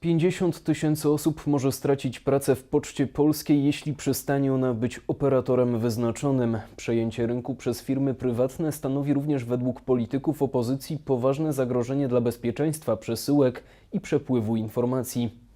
50 tysięcy osób może stracić pracę w Poczcie Polskiej, jeśli przestanie ona być operatorem wyznaczonym. Przejęcie rynku przez firmy prywatne stanowi również według polityków opozycji poważne zagrożenie dla bezpieczeństwa przesyłek i przepływu informacji.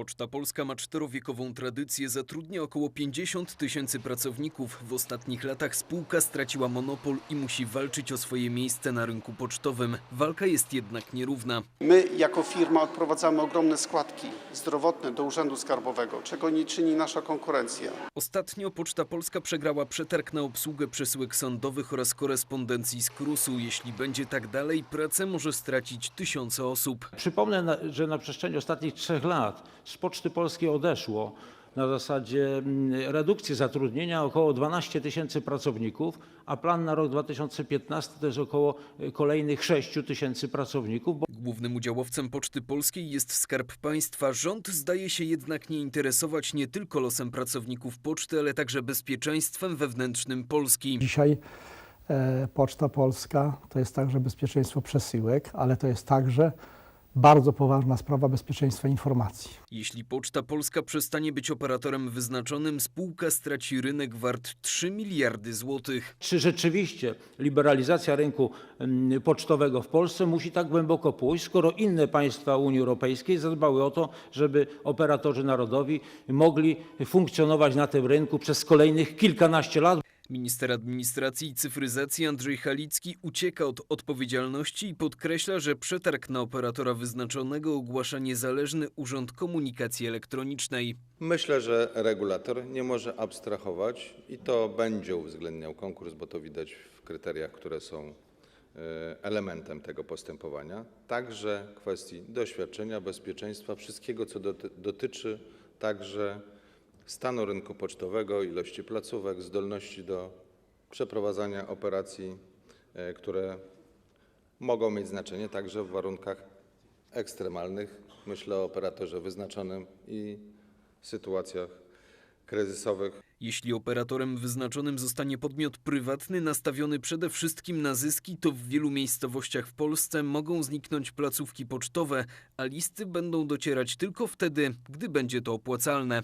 Poczta Polska ma czterowiekową tradycję, zatrudnia około 50 tysięcy pracowników. W ostatnich latach spółka straciła monopol i musi walczyć o swoje miejsce na rynku pocztowym. Walka jest jednak nierówna. My jako firma odprowadzamy ogromne składki zdrowotne do Urzędu Skarbowego, czego nie czyni nasza konkurencja. Ostatnio Poczta Polska przegrała przetarg na obsługę przesyłek sądowych oraz korespondencji z KRUS-u. Jeśli będzie tak dalej, pracę może stracić tysiące osób. Przypomnę, że na przestrzeni ostatnich trzech lat z Poczty Polskiej odeszło na zasadzie mm, redukcji zatrudnienia około 12 tysięcy pracowników, a plan na rok 2015 to jest około y, kolejnych 6 tysięcy pracowników. Bo Głównym udziałowcem Poczty Polskiej jest Skarb Państwa. Rząd zdaje się jednak nie interesować nie tylko losem pracowników poczty, ale także bezpieczeństwem wewnętrznym Polski. Dzisiaj e, Poczta Polska to jest także bezpieczeństwo przesyłek, ale to jest także bardzo poważna sprawa bezpieczeństwa informacji. Jeśli Poczta Polska przestanie być operatorem wyznaczonym, spółka straci rynek wart 3 miliardy złotych. czy rzeczywiście liberalizacja rynku mm, pocztowego w Polsce musi tak głęboko pójść, skoro inne państwa Unii Europejskiej zadbały o to, żeby operatorzy narodowi mogli funkcjonować na tym rynku przez kolejnych kilkanaście lat? Minister Administracji i Cyfryzacji Andrzej Halicki ucieka od odpowiedzialności i podkreśla, że przetarg na operatora wyznaczonego ogłasza niezależny Urząd Komunikacji Elektronicznej. Myślę, że regulator nie może abstrahować i to będzie uwzględniał konkurs, bo to widać w kryteriach, które są e, elementem tego postępowania. Także kwestii doświadczenia, bezpieczeństwa, wszystkiego, co doty- dotyczy także stanu rynku pocztowego, ilości placówek, zdolności do przeprowadzania operacji, e, które mogą mieć znaczenie także w warunkach ekstremalnych. Myślę o operatorze wyznaczonym i sytuacjach kryzysowych. Jeśli operatorem wyznaczonym zostanie podmiot prywatny nastawiony przede wszystkim na zyski, to w wielu miejscowościach w Polsce mogą zniknąć placówki pocztowe, a listy będą docierać tylko wtedy, gdy będzie to opłacalne.